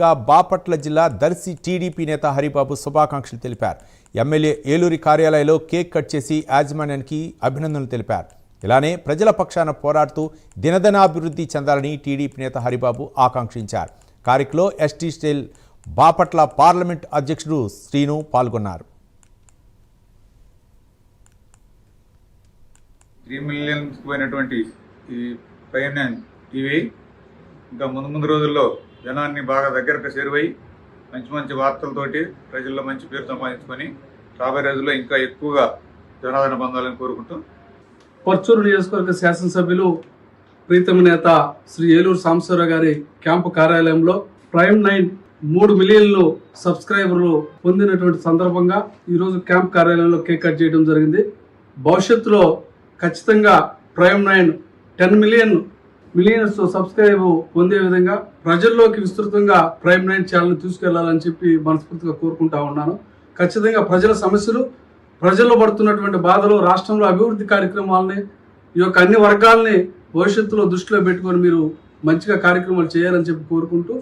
గా బాపట్ల జిల్లా దర్శి టీడీపీ నేత హరిబాబు శుభాకాంక్షలు తెలిపారు. ఎమ్మెల్యే ఏలూరి కార్యాలయంలో కేక్ కట్ చేసి యాజమాన్యానికి అభినందనలు తెలిపారు. ఇలానే ప్రజల పక్షాన పోరాడుతూ దినదనాభివృద్ధి చెందాలని టీడీపీ నేత హరిబాబు ఆకాంక్షించారు. కార్యక్రమంలో ఎస్టీ స్టైల్ బాపట్ల పార్లమెంట్ అధ్యక్షుడు శ్రీను పాల్గొన్నారు. త్రీ మిలియన్స్ పోయినటువంటి ఈ పైన ఇవి. ఇంకా ముందు ముందు రోజుల్లో జనాన్ని బాగా దగ్గరకు చేరువై మంచి మంచి వార్తలతోటి ప్రజల్లో మంచి పేరు సంపాదించుకొని రాబోయే రోజుల్లో ఇంకా ఎక్కువగా జనాదరణ పొందాలని కోరుకుంటూ పర్చూరు నియోజకవర్గ శాసనసభ్యులు ప్రీతమ నేత శ్రీ ఏలూరు సాంబశివరావు గారి క్యాంపు కార్యాలయంలో ప్రైమ్ నైన్ మూడు మిలియన్లు సబ్స్క్రైబర్లు పొందినటువంటి సందర్భంగా ఈరోజు క్యాంప్ కార్యాలయంలో కేక్ కట్ చేయడం జరిగింది. భవిష్యత్తులో ఖచ్చితంగా prime nine ten million millions subscribe పొందే విధంగా ప్రజల్లోకి విస్తృతంగా ప్రైమ్ నైన్ ఛానల్ తీసుకెళ్ళాలని చెప్పి మనస్ఫూర్తిగా కోరుకుంటా ఉన్నాను. ఖచ్చితంగా ప్రజల సమస్యలు ప్రజల్లో పడుతున్నటువంటి బాధలు రాష్ట్రంలో అభివృద్ధి కార్యక్రమాలని ఈ యొక్క అన్ని వర్గాల్ని భవిష్యత్తులో దృష్టిలో పెట్టుకొని మీరు మంచిగా కార్యక్రమాలు చేయాలని చెప్పి కోరుకుంటూ